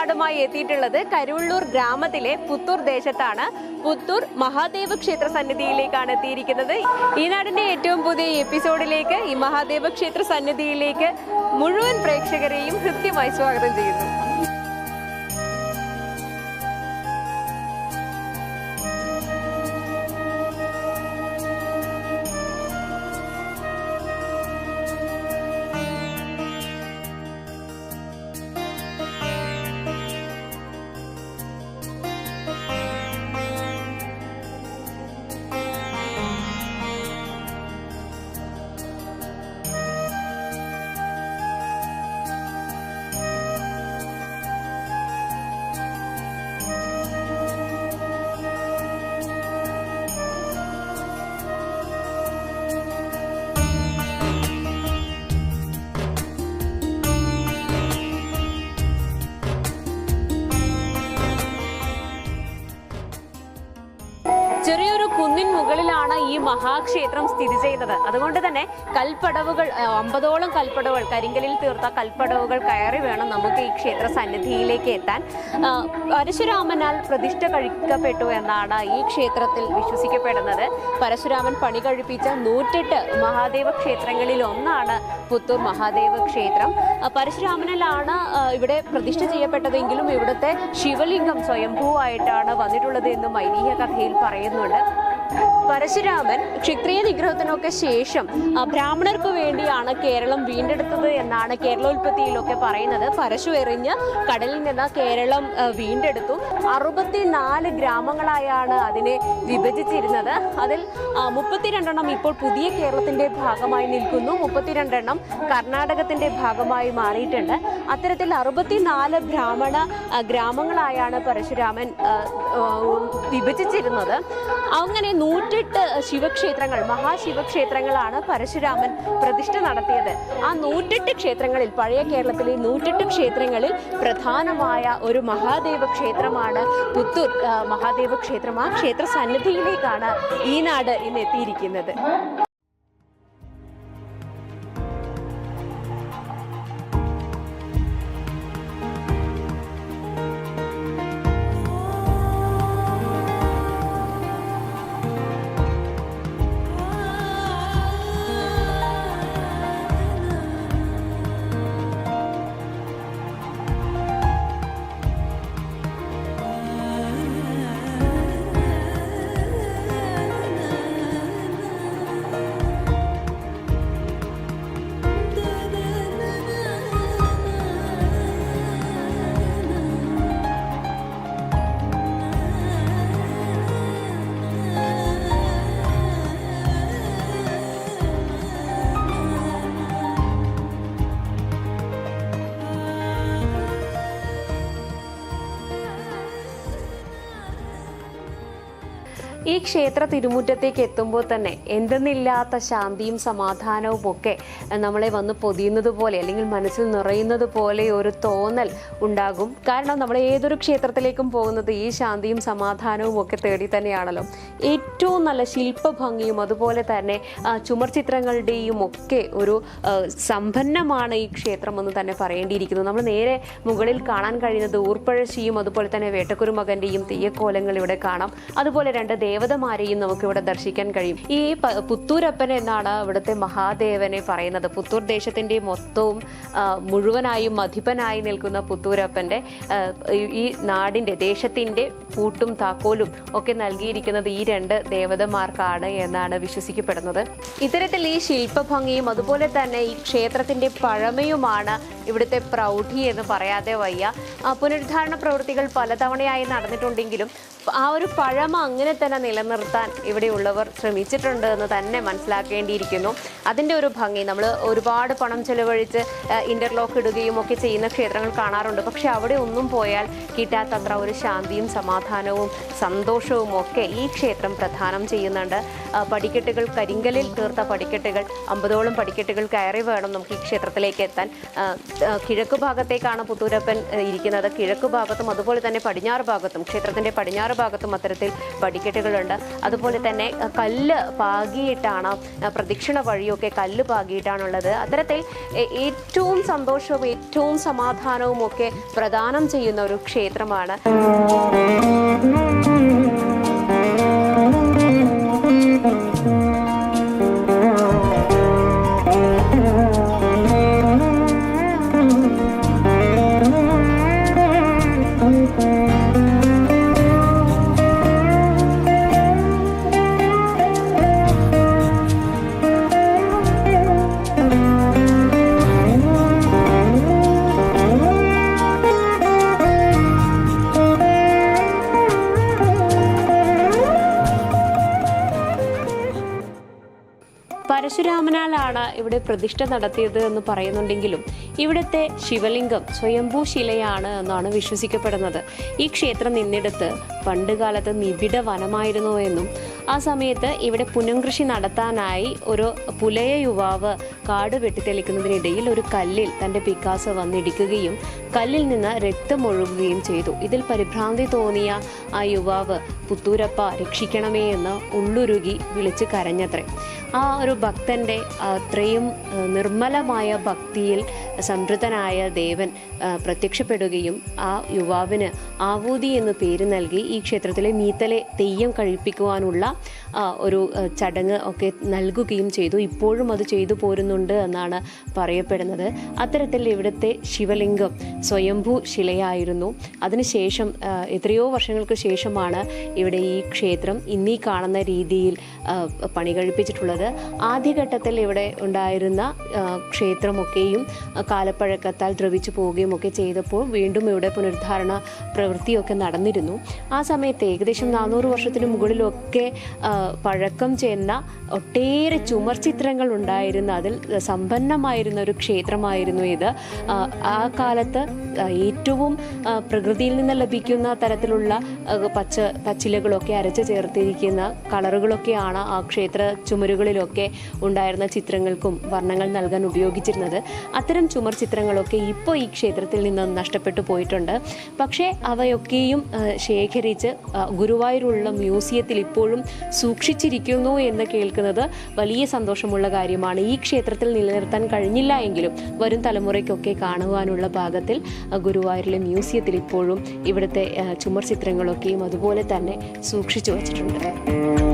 നാടുമായി എത്തിയിട്ടുള്ളത് കരുവള്ളൂർ ഗ്രാമത്തിലെ പുത്തൂർ ദേശത്താണ്. പുത്തൂർ മഹാദേവ ക്ഷേത്ര സന്നിധിയിലേക്കാണ് എത്തിയിരിക്കുന്നത്. ഈ നാടിന്റെ ഏറ്റവും പുതിയ എപ്പിസോഡിലേക്ക് ഈ മഹാദേവ ക്ഷേത്ര സന്നിധിയിലേക്ക് മുഴുവൻ പ്രേക്ഷകരെയും ഹൃദ്യമായി സ്വാഗതം ചെയ്യുന്നു. ഈ മഹാക്ഷേത്രം സ്ഥിതി ചെയ്യുന്നത്. അതുകൊണ്ട് തന്നെ കൽപ്പടവുകൾ അമ്പതോളം കൽപ്പടവുകൾ കരിങ്കലിൽ തീർത്ത കൽപ്പടവുകൾ കയറി വേണം നമുക്ക് ഈ ക്ഷേത്ര സന്നിധിയിലേക്ക് എത്താൻ. പരശുരാമനാൽ പ്രതിഷ്ഠ കഴിക്കപ്പെട്ടു എന്നാണ് ഈ ക്ഷേത്രത്തിൽ വിശ്വസിക്കപ്പെടുന്നത്. പരശുരാമൻ പണി കഴിപ്പിച്ച നൂറ്റെട്ട് മഹാദേവ ക്ഷേത്രങ്ങളിൽ ഒന്നാണ് പുത്തൂർ മഹാദേവ ക്ഷേത്രം. പരശുരാമനിലാണ് ഇവിടെ പ്രതിഷ്ഠ ചെയ്യപ്പെട്ടതെങ്കിലും ഇവിടുത്തെ ശിവലിംഗം സ്വയംഭൂവായിട്ടാണ് വന്നിട്ടുള്ളത് എന്നും ഐതിഹ്യ കഥയിൽ പറയുന്നുണ്ട്. പരശുരാമൻ ക്ഷത്രിയ നിഗ്രഹത്തിനൊക്കെ ശേഷം ബ്രാഹ്മണർക്ക് വേണ്ടിയാണ് കേരളം വീണ്ടെടുത്തത് എന്നാണ് കേരളോൽപ്പത്തിയിലൊക്കെ പറയുന്നത്. പരശു എറിഞ്ഞ് കടലിൽ നിന്ന് കേരളം വീണ്ടെടുത്തു. അറുപത്തിനാല് ഗ്രാമങ്ങളായാണ് അതിനെ വിഭജിച്ചിരുന്നത്. അതിൽ മുപ്പത്തിരണ്ടെണ്ണം ഇപ്പോൾ പുതിയ കേരളത്തിന്റെ ഭാഗമായി നിൽക്കുന്നു. മുപ്പത്തിരണ്ടെണ്ണം കർണാടകത്തിന്റെ ഭാഗമായി മാറിയിട്ടുണ്ട്. അത്തരത്തിൽ അറുപത്തിനാല് ബ്രാഹ്മണ ഗ്രാമങ്ങളായാണ് പരശുരാമൻ വിഭജിച്ചിരുന്നത്. അങ്ങനെ നൂറ്റെട്ട് ശിവക്ഷേത്രങ്ങൾ മഹാശിവക്ഷേത്രങ്ങളാണ് പരശുരാമൻ പ്രതിഷ്ഠ നടത്തിയത്. ആ നൂറ്റെട്ട് ക്ഷേത്രങ്ങളിൽ പഴയ കേരളത്തിലെ നൂറ്റെട്ട് ക്ഷേത്രങ്ങളിൽ പ്രധാനമായ ഒരു മഹാദേവ ക്ഷേത്രമാണ് പുത്തൂർ. മഹാദേവ ക്ഷേത്രം. ആ ക്ഷേത്ര സന്നിധിയിലേക്കാണ് ഈ നാട് ഇന്ന് എത്തിയിരിക്കുന്നത്. ഈ ക്ഷേത്ര തിരുമുറ്റത്തേക്ക് എത്തുമ്പോൾ തന്നെ എന്തെന്നില്ലാത്ത ശാന്തിയും സമാധാനവും ഒക്കെ നമ്മളെ വന്ന് പൊതിയുന്നത് പോലെ അല്ലെങ്കിൽ മനസ്സിൽ നിറയുന്നത് പോലെ ഒരു തോന്നൽ ഉണ്ടാകും. കാരണം നമ്മൾ ഏതൊരു ക്ഷേത്രത്തിലേക്കും പോകുന്നത് ഈ ശാന്തിയും സമാധാനവും ഒക്കെ തേടി തന്നെയാണല്ലോ. ഏറ്റവും നല്ല ശില്പഭംഗിയും അതുപോലെ തന്നെ ചുമർ ചിത്രങ്ങളുടെയും ഒക്കെ ഒരു സമ്പന്നമാണ് ഈ ക്ഷേത്രം എന്ന് തന്നെ പറയേണ്ടിയിരിക്കുന്നു. നമ്മൾ നേരെ മുകളിൽ കാണാൻ കഴിയുന്നത് ഊർപ്പഴശ്ശിയും അതുപോലെ തന്നെ വേട്ടക്കുരുമകന്റെയും തെയ്യക്കോലങ്ങൾ ഇവിടെ കാണാം. അതുപോലെ രണ്ട് ദേവതമാരെയും നമുക്ക് ഇവിടെ ദർശിക്കാൻ കഴിയും. ഈ പുത്തൂരപ്പൻ എന്നാണ് ഇവിടുത്തെ മഹാദേവനെ പറയുന്നത്. പുത്തൂർ ദേശത്തിന്റെ മൊത്തവും മുഴുവനായും അധിപനായി നിൽക്കുന്ന പുത്തൂരപ്പന്റെ ഈ- നാടിന്റെ നാടിന്റെ ദേശത്തിന്റെ പൂട്ടും താക്കോലും ഒക്കെ നൽകിയിരിക്കുന്നത് ഈ രണ്ട് ദേവതമാർക്കാണ് എന്നാണ് വിശ്വസിക്കപ്പെടുന്നത്. ഇത്തരത്തിൽ ഈ ശില്പഭംഗിയും അതുപോലെ തന്നെ ഈ ക്ഷേത്രത്തിന്റെ പഴമയുമാണ് ഇവിടുത്തെ പ്രൗഢി എന്ന് പറയാതെ വയ്യ. പുനരുദ്ധാരണ പ്രവൃത്തികൾ പലതവണയായി നടന്നിട്ടുണ്ടെങ്കിലും ആ ഒരു പഴമ അങ്ങനെ തന്നെ നിലനിർത്താൻ ഇവിടെയുള്ളവർ ശ്രമിച്ചിട്ടുണ്ട് എന്ന് തന്നെ മനസ്സിലാക്കേണ്ടിയിരിക്കുന്നു. അതിന്റെ ഒരു ഭംഗി നമ്മൾ ഒരുപാട് പണം ചെലവഴിച്ച് ഇന്റർലോക്ക് ഇടുകയും ഒക്കെ ചെയ്യുന്ന ക്ഷേത്രങ്ങൾ കാണാറുണ്ട്. പക്ഷെ അവിടെ ഒന്നും പോയാൽ കിട്ടാത്തത്ര ഒരു ശാന്തിയും സമാധാനവും സന്തോഷവും ഒക്കെ ഈ ക്ഷേത്രം പ്രദാനം ചെയ്യുന്നുണ്ട്. പടിക്കെട്ടുകൾ കരിങ്കലിൽ തീർത്ത പടിക്കെട്ടുകൾ അമ്പതോളം പടിക്കെട്ടുകൾ കയറി വേണം നമുക്ക് ഈ ക്ഷേത്രത്തിലേക്ക് എത്താൻ. കിഴക്ക് ഭാഗത്തേക്കാണ് പുത്തൂരപ്പൻ ഇരിക്കുന്നത്. കിഴക്ക് ഭാഗത്തും അതുപോലെ തന്നെ പടിഞ്ഞാറ് ഭാഗത്തും ക്ഷേത്രത്തിന്റെ പടിഞ്ഞാറ് ഭാഗത്തും അത്തരത്തിൽ പടിക്കെട്ടുകളുണ്ട്. അതുപോലെ തന്നെ കല്ല് പാകിയിട്ടാണ് പ്രദക്ഷിണ വഴിയൊക്കെ കല്ല് പാകിയിട്ടാണുള്ളത്. അത്തരത്തിൽ ഏറ്റവും സന്തോഷവും ഏറ്റവും സമാധാനവും ഒക്കെ പ്രദാനം ചെയ്യുന്ന ഒരു ക്ഷേത്രമാണ്. ഇവിടെ പ്രതിഷ്ഠ നടത്തിയത് എന്ന് പറയുന്നുണ്ടെങ്കിലും ഇവിടുത്തെ ശിവലിംഗം സ്വയംഭൂ ശിലയാണ് എന്നാണ് വിശ്വസിക്കപ്പെടുന്നത്. ഈ ക്ഷേത്രം നിന്നിടത്ത് പണ്ടുകാലത്ത് നിബിഡ വനമായിരുന്നു എന്നും ആ സമയത്ത് ഇവിടെ പുനംകൃഷി നടത്താനായി ഒരു പുലയ യുവാവ് കാട് വെട്ടിത്തെളിക്കുന്നതിനിടയിൽ ഒരു കല്ലിൽ തന്റെ പിക്കാസ് വന്നിടിക്കുകയും കല്ലിൽ നിന്ന് രക്തമൊഴുകുകയും ചെയ്തു. ഇതിൽ പരിഭ്രാന്തി തോന്നിയ ആ യുവാവ് പുത്തൂരപ്പ രക്ഷിക്കണമേ എന്ന് ഉള്ളുരുകി വിളിച്ച് കരഞ്ഞത്രേ. ആ ഒരു ഭക്തന്റെ അത്രയും നിർമ്മലമായ ഭക്തിയിൽ സംതൃപ്തനായ ദേവൻ പ്രത്യക്ഷപ്പെടുകയും ആ യുവാവിന് ആവൂതി എന്ന് പേര് നൽകി ഈ ക്ഷേത്രത്തിലെ മീത്തലെ തെയ്യം കഴിപ്പിക്കുവാനുള്ള ഒരു ചടങ്ങ് ഒക്കെ നൽകുകയും ചെയ്തു. ഇപ്പോഴും അത് ചെയ്തു പോരുന്നുണ്ട് എന്നാണ് പറയപ്പെടുന്നത്. അത്തരത്തിൽ ഇവിടുത്തെ ശിവലിംഗം സ്വയംഭൂ ശിലയായിരുന്നു. അതിനുശേഷം എത്രയോ വർഷങ്ങൾക്ക് ശേഷമാണ് ഇവിടെ ഈ ക്ഷേത്രം ഇന്നീ കാണുന്ന രീതിയിൽ പണി കഴിപ്പിച്ചിട്ടുള്ളത് ആദ്യഘട്ടത്തിൽ ഇവിടെ ഉണ്ടായിരുന്ന ക്ഷേത്രമൊക്കെയും കാലപ്പഴക്കത്താൽ ദ്രവിച്ചു പോവുകയും ഒക്കെ ചെയ്തപ്പോൾ വീണ്ടും ഇവിടെ പുനരുദ്ധാരണ പ്രവൃത്തിയൊക്കെ നടന്നിരുന്നു. ആ സമയത്ത് ഏകദേശം നാനൂറ് വർഷത്തിന് മുകളിലൊക്കെ പഴക്കം ചെന്ന ഒട്ടേറെ ചുമർ ചിത്രങ്ങൾ ഉണ്ടായിരുന്ന അതിൽ സമ്പന്നമായിരുന്ന ഒരു ക്ഷേത്രമായിരുന്നു ഇത്. ആ കാലത്ത് ഏറ്റവും പ്രകൃതിയിൽ നിന്ന് ലഭിക്കുന്ന തരത്തിലുള്ള പച്ച പച്ചിലകളൊക്കെ അരച്ച് ചേർത്തിരിക്കുന്ന കളറുകളൊക്കെയാണ് ആ ക്ഷേത്ര ചുമരുകളിലൊക്കെ ഉണ്ടായിരുന്ന ചിത്രങ്ങൾക്കും വർണങ്ങൾ നൽകാൻ ഉപയോഗിച്ചിരുന്നത്. അത്തരം ചുമർ ചിത്രങ്ങളൊക്കെ ഇപ്പോൾ ഈ ക്ഷേത്രത്തിൽ നിന്ന് നഷ്ടപ്പെട്ടു പോയിട്ടുണ്ട്. പക്ഷേ അവയൊക്കെയും ശേഖരിച്ച് ഗുരുവായൂരുള്ള മ്യൂസിയത്തിൽ ഇപ്പോഴും സൂക്ഷിച്ചിരിക്കുന്നു എന്ന് കേൾക്കുന്നത് വലിയ സന്തോഷമുള്ള കാര്യമാണ്. ഈ ക്ഷേത്രത്തിൽ നിലനിർത്താൻ കഴിഞ്ഞില്ല എങ്കിലും വരും തലമുറയ്ക്കൊക്കെ കാണുവാനുള്ള ഭാഗത്തിൽ ഗുരുവായൂരിലെ മ്യൂസിയത്തിൽ ഇപ്പോഴും ഇവിടുത്തെ ചുമർ ചിത്രങ്ങളൊക്കെയും അതുപോലെ തന്നെ സൂക്ഷിച്ചു വച്ചിട്ടുണ്ട്.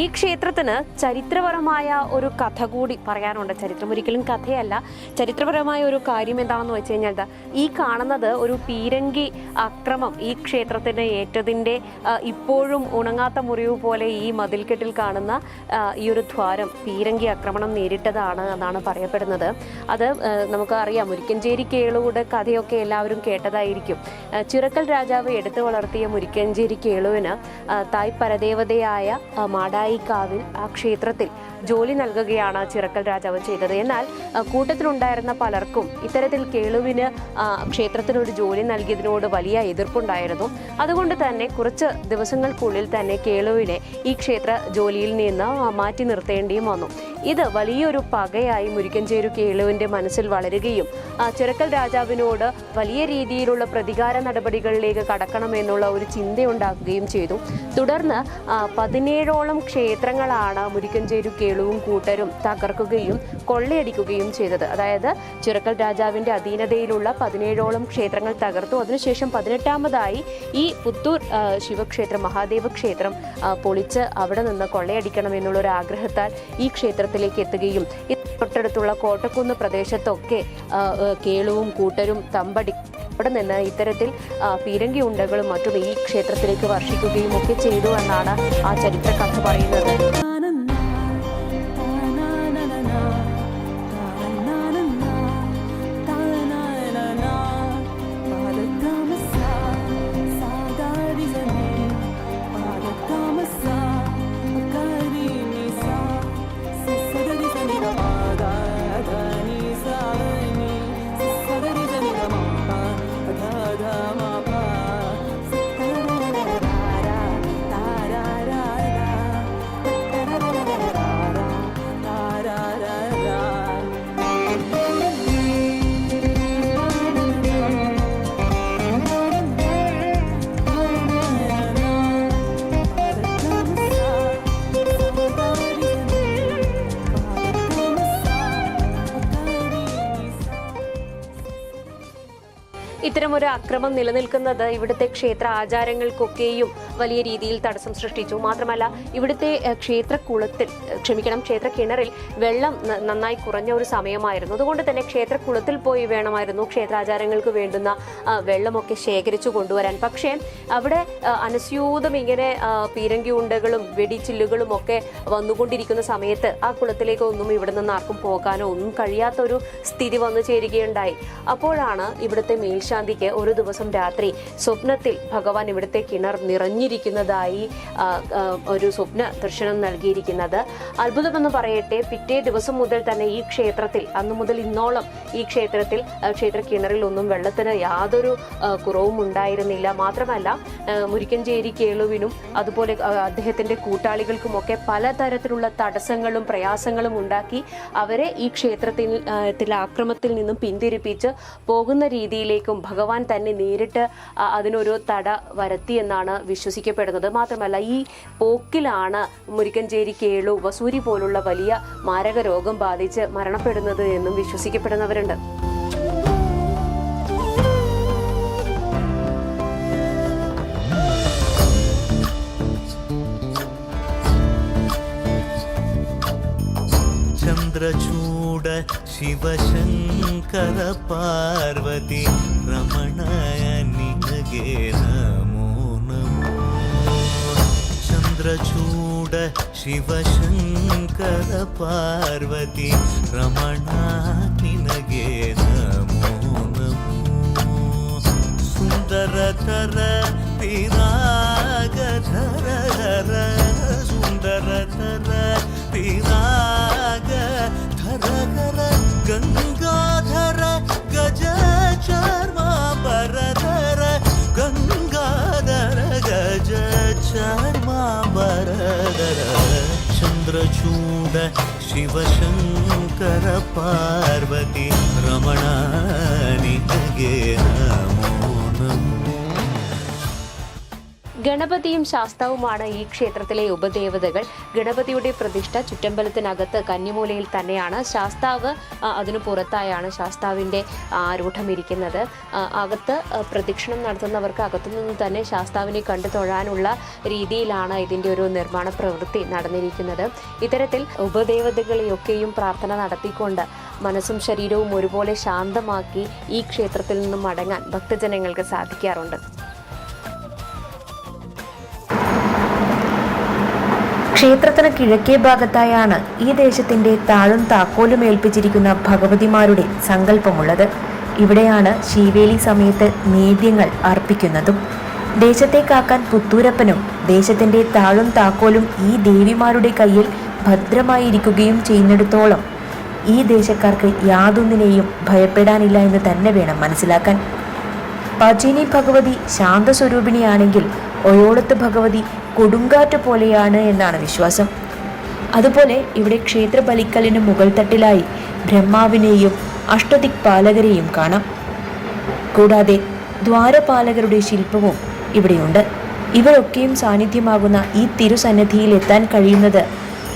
ഈ ക്ഷേത്രത്തിന് ചരിത്രപരമായ ഒരു കഥ കൂടി പറയാനുണ്ട്. ചരിത്രം ഒരിക്കലും കഥയല്ല. ചരിത്രപരമായ ഒരു കാര്യം എന്താണെന്ന് വെച്ച് കഴിഞ്ഞാൽ ഈ കാണുന്നത് ഒരു പീരങ്കി അക്രമം ഈ ക്ഷേത്രത്തിന് ഏറ്റതിന്റെ ഇപ്പോഴും ഉണങ്ങാത്ത മുറിവ് പോലെ ഈ മതിൽക്കെട്ടിൽ കാണുന്ന ഈ ഒരു ദ്വാരം പീരങ്കി ആക്രമണം നേരിട്ടതാണ് എന്നാണ് പറയപ്പെടുന്നത്. അത് നമുക്ക് അറിയാം. മുരിക്കഞ്ചേരി കേളുവിടെ കഥയൊക്കെ എല്ലാവരും കേട്ടതായിരിക്കും. ചിറക്കൽ രാജാവ് എടുത്തു വളർത്തിയ മുരിക്കഞ്ചേരി കേളുവിന് തായ് പരദേവതയായ ആ, മാടായിക്കാവിൽ ആ ക്ഷേത്രത്തിൽ ജോലി നൽകുകയാണ് ചിറക്കൽ രാജാവ് ചെയ്തത്. എന്നാൽ കൂട്ടത്തിലുണ്ടായിരുന്ന പലർക്കും ഇത്തരത്തിൽ കേളുവിന് ക്ഷേത്രത്തിനൊരു ജോലി നൽകിയതിനോട് വലിയ എതിർപ്പുണ്ടായിരുന്നു. അതുകൊണ്ട് തന്നെ കുറച്ച് ദിവസങ്ങൾക്കുള്ളിൽ തന്നെ കേളുവിനെ ഈ ക്ഷേത്ര ജോലിയിൽ നിന്ന് മാറ്റി നിർത്തേണ്ടിയും വന്നു. ഇത് വലിയൊരു പകയായി മുരിക്കഞ്ചേരു കേളുവിന്റെ മനസ്സിൽ വളരുകയും ചിറക്കൽ രാജാവിനോട് വലിയ രീതിയിലുള്ള പ്രതികാര നടപടികളിലേക്ക് കടക്കണമെന്നുള്ള ഒരു ചിന്തയുണ്ടാക്കുകയും ചെയ്തു. തുടർന്ന് പതിനേഴോളം ക്ഷേത്രങ്ങളാണ് മുരിക്കഞ്ചേരു കേളുവും കൂട്ടരും തകർക്കുകയും കൊള്ളയടിക്കുകയും ചെയ്തത്. അതായത് ചിറക്കൽ രാജാവിന്റെ അധീനതയിലുള്ള പതിനേഴോളം ക്ഷേത്രങ്ങൾ തകർത്തു. അതിനുശേഷം പതിനെട്ടാമതായി ഈ പുത്തൂർ ശിവക്ഷേത്രം മഹാദേവ ക്ഷേത്രം പൊളിച്ച് അവിടെ നിന്ന് കൊള്ളയടിക്കണം എന്നുള്ള ഒരു ആഗ്രഹത്താൽ ഈ ക്ഷേത്രത്തിലേക്ക് എത്തുകയും തൊട്ടടുത്തുള്ള കോട്ടക്കുന്ന് പ്രദേശത്തൊക്കെ കേളുവും കൂട്ടരും തമ്പടി അവിടെ നിന്ന് ഇത്തരത്തിൽ പീരങ്കി ഉണ്ടകളും മറ്റും ഈ ക്ഷേത്രത്തിലേക്ക് വർഷിക്കുകയും ഒക്കെ ചെയ്തു എന്നാണ് ആ ചരിത്ര കഥ പറയുന്നത്. ഇത്തരമൊരു അക്രമം നിലനിൽക്കുന്നത് ഇവിടുത്തെ ക്ഷേത്ര ആചാരങ്ങൾക്കൊക്കെയും വലിയ രീതിയിൽ തടസ്സം സൃഷ്ടിച്ചു. മാത്രമല്ല ഇവിടുത്തെ ക്ഷേത്ര കുളത്തിൽ ക്ഷമിക്കണം ക്ഷേത്ര കിണറിൽ വെള്ളം നന്നായി കുറഞ്ഞ ഒരു സമയമായിരുന്നു. അതുകൊണ്ട് തന്നെ ക്ഷേത്ര കുളത്തിൽ പോയി വേണമായിരുന്നു ക്ഷേത്രാചാരങ്ങൾക്ക് വേണ്ടുന്ന വെള്ളമൊക്കെ ശേഖരിച്ചു കൊണ്ടുവരാൻ. പക്ഷേ അവിടെ അനസ്യൂതം ഇങ്ങനെ പീരങ്കി ഉണ്ടകളും വെടിച്ചില്ലുകളും ഒക്കെ വന്നുകൊണ്ടിരിക്കുന്ന സമയത്ത് ആ കുളത്തിലേക്ക് ഒന്നും ഇവിടെ നിന്ന് ആർക്കും പോകാനോ ഒന്നും കഴിയാത്ത ഒരു സ്ഥിതി വന്നു ചേരുകയുണ്ടായി. അപ്പോഴാണ് ഇവിടുത്തെ മേൽശാന്തിക്ക് ഒരു ദിവസം രാത്രി സ്വപ്നത്തിൽ ഭഗവാൻ ഇവിടുത്തെ കിണർ നിറഞ്ഞിരിക്കുന്നതായി ഒരു സ്വപ്ന ദർശനം നൽകിയിരിക്കുന്നത്. അത്ഭുതമെന്ന് പറയട്ടെ പിറ്റേ ദിവസം മുതൽ തന്നെ ഈ ക്ഷേത്രത്തിൽ അന്നു മുതൽ ഇന്നോളം ഈ ക്ഷേത്രത്തിൽ ക്ഷേത്ര കിണറിൽ ഒന്നും വെള്ളത്തിന് യാതൊരു കുറവും ഉണ്ടായിരുന്നില്ല. മാത്രമല്ല മുരിക്കഞ്ചേരി കേളുവിനും അതുപോലെ അദ്ദേഹത്തിന്റെ കൂട്ടാളികൾക്കുമൊക്കെ പലതരത്തിലുള്ള തടസ്സങ്ങളും പ്രയാസങ്ങളും ഉണ്ടാക്കി അവരെ ഈ ക്ഷേത്രത്തിൽ ആക്രമത്തിൽ നിന്നും പിന്തിരിപ്പിച്ച് പോകുന്ന രീതിയിലേക്കും ഭഗവാൻ തന്നെ നേരിട്ട് അതിനൊരു തട വരത്തി എന്നാണ് വിശ്വസിക്കപ്പെടുന്നത്. മാത്രമല്ല ഈ പോക്കിലാണ് മുരിക്കഞ്ചേരി കേളു വസൂരി പോലുള്ള വലിയ മാരക രോഗം ബാധിച്ച് മരണപ്പെടുന്നത് എന്നും വിശ്വസിക്കപ്പെടുന്നവരുണ്ട്. ಶಿವಶಂಕರ ಪಾರ್ವತಿ ರಮಣಯ ನಿನಗೆ ನಮೋ ನಮೋ ಚಂದ್ರಚೂಡ ಶಿವಶಂಕರ ಪಾರ್ವತಿ ರಮಣ ನಿನಗೆ ನಮೋ ನಮೋ ಸುಂದರತರ ಪಿರಾಗಧರ ಧರ ಸುಂದರತರ ಪಿರಾಗ ஹரஹர கங்காதர கஜ சர்மா பரதர கங்காதர கஜ சர்மா பரதர சந்திரச்சூட சிவசங்கர பார்வதி ரமணானி கே நம ഗണപതിയും ശാസ്താവുമാണ് ഈ ക്ഷേത്രത്തിലെ ഉപദേവതകൾ. ഗണപതിയുടെ പ്രതിഷ്ഠ ചുറ്റമ്പലത്തിനകത്ത് കന്നിമൂലയിൽ തന്നെയാണ്. ശാസ്താവ് അതിനു പുറത്തായാണ് ശാസ്താവിന്റെ ആരൂഢം ഇരിക്കുന്നത്. ആ, അകത്ത് പ്രദക്ഷിണം നടത്തുന്നവർക്ക് അകത്തുനിന്ന് തന്നെ ശാസ്താവിനെ കണ്ടു തൊഴാനുള്ള രീതിയിലാണ് ഇതിന്റെ ഒരു നിർമ്മാണ പ്രവൃത്തി നടന്നിരിക്കുന്നത്. ഇത്തരത്തിൽ ഉപദേവതകളെയൊക്കെയും പ്രാർത്ഥന നടത്തിക്കൊണ്ട് മനസ്സും ശരീരവും ഒരുപോലെ ശാന്തമാക്കി ഈ ക്ഷേത്രത്തിൽ നിന്നും മടങ്ങാൻ ഭക്തജനങ്ങൾക്ക് സാധിക്കാറുണ്ട്. ക്ഷേത്രത്തിന് കിഴക്കേ ഭാഗത്തായാണ് ഈ ദേശത്തിന്റെ താഴും താക്കോലും ഏൽപ്പിച്ചിരിക്കുന്ന ഭഗവതിമാരുടെ സങ്കല്പമുള്ളത്. ഇവിടെയാണ് ശീവേലി സമയത്ത് നേദ്യങ്ങൾ അർപ്പിക്കുന്നതും. ദേശത്തെ കാക്കാൻ പുത്തൂരപ്പനും ദേശത്തിന്റെ താഴും താക്കോലും ഈ ദേവിമാരുടെ കയ്യിൽ ഭദ്രമായിരിക്കുകയും ചെയ്യുന്നിടത്തോളം ഈ ദേശക്കാർക്ക് യാതൊന്നിനെയും ഭയപ്പെടാനില്ല എന്ന് തന്നെ വേണം മനസ്സിലാക്കാൻ. പചിനി ഭഗവതി ശാന്തസ്വരൂപിണിയാണെങ്കിൽ ഒയോളത്ത് ഭഗവതി കൊടുങ്കാറ്റ് പോലെയാണ് എന്നാണ് വിശ്വാസം. അതുപോലെ ഇവിടെ ക്ഷേത്ര ബലിക്കലിന് മുകൾ തട്ടിലായി ബ്രഹ്മാവിനെയും അഷ്ടദിക്പാലകരെയും കാണാം. കൂടാതെ ദ്വാരപാലകരുടെ ശില്പവും ഇവിടെയുണ്ട്. ഇവരൊക്കെയും സാന്നിധ്യമാകുന്ന ഈ തിരുസന്നിധിയിൽ എത്താൻ കഴിയുന്നത്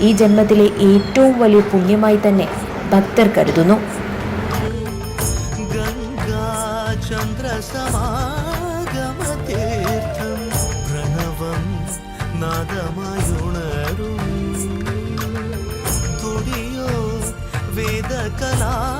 ഈ ജന്മത്തിലെ ഏറ്റവും വലിയ പുണ്യമായി തന്നെ ഭക്തർ കരുതുന്നു. না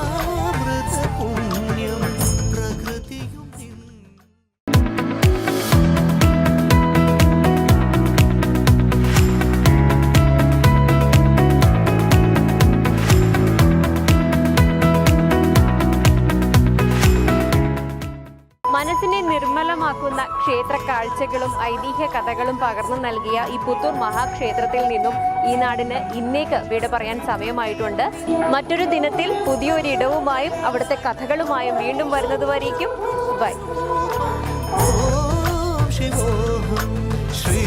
ക്ഷേത്ര കാഴ്ചകളും ഐതിഹ്യ കഥകളും പകർന്നു നൽകിയ ഈ പുത്തൂർ മഹാക്ഷേത്രത്തിൽ നിന്നും ഈ നാടിന് ഇന്നേക്ക് വീട് പറയാൻ സമയമായിട്ടുണ്ട്. മറ്റൊരു ദിനത്തിൽ പുതിയൊരിടവുമായും അവിടുത്തെ കഥകളുമായും വീണ്ടും വരുന്നതുവരേക്കും. ബൈ. ശ്രീ